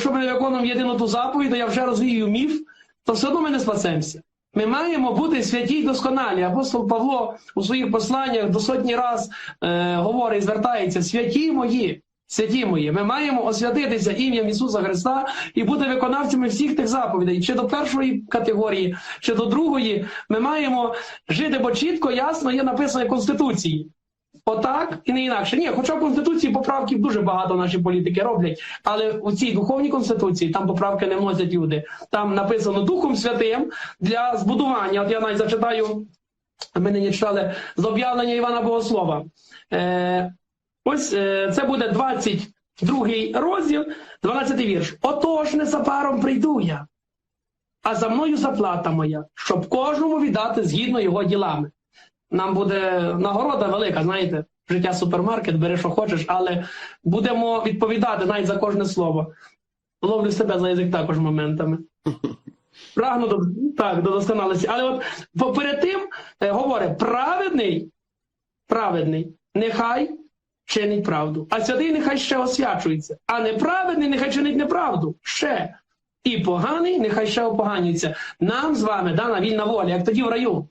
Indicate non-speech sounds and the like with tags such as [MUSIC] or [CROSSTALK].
якщо ми не виконуємо єдину ту заповідь, то я вже розвію міф, то все одно ми не спасемося. Ми маємо бути святі й досконалі. Апостол Павло у своїх посланнях до сотні раз е, говорить, звертається: святі мої, святі мої. Ми маємо освятитися ім'ям Ісуса Христа і бути виконавцями всіх тих заповідей, чи до першої категорії, чи до другої. Ми маємо жити, бо чітко, ясно є написано в Конституції. Отак і не інакше. Ні, хоча в Конституції поправків дуже багато наші політики роблять, але у цій духовній конституції там поправки не вносять люди. Там написано Духом Святим для збудування. От я навіть зачитаю, ми нині читали з об'явлення Івана Богослова. Е, ось е, це буде 22 розділ, 12 вірш. Отож, незабаром прийду я, а за мною заплата моя, щоб кожному віддати згідно його ділами нам буде нагорода велика, знаєте, життя супермаркет, бери, що хочеш, але будемо відповідати навіть за кожне слово. Ловлю себе за язик також моментами. [LAUGHS] Прагну до, так, до досконалості. Але от перед тим е, говорить, праведний, праведний, нехай чинить правду, а святий нехай ще освячується, а неправедний нехай чинить неправду. Ще. І поганий нехай ще опоганюється. Нам з вами дана вільна воля, як тоді в раю.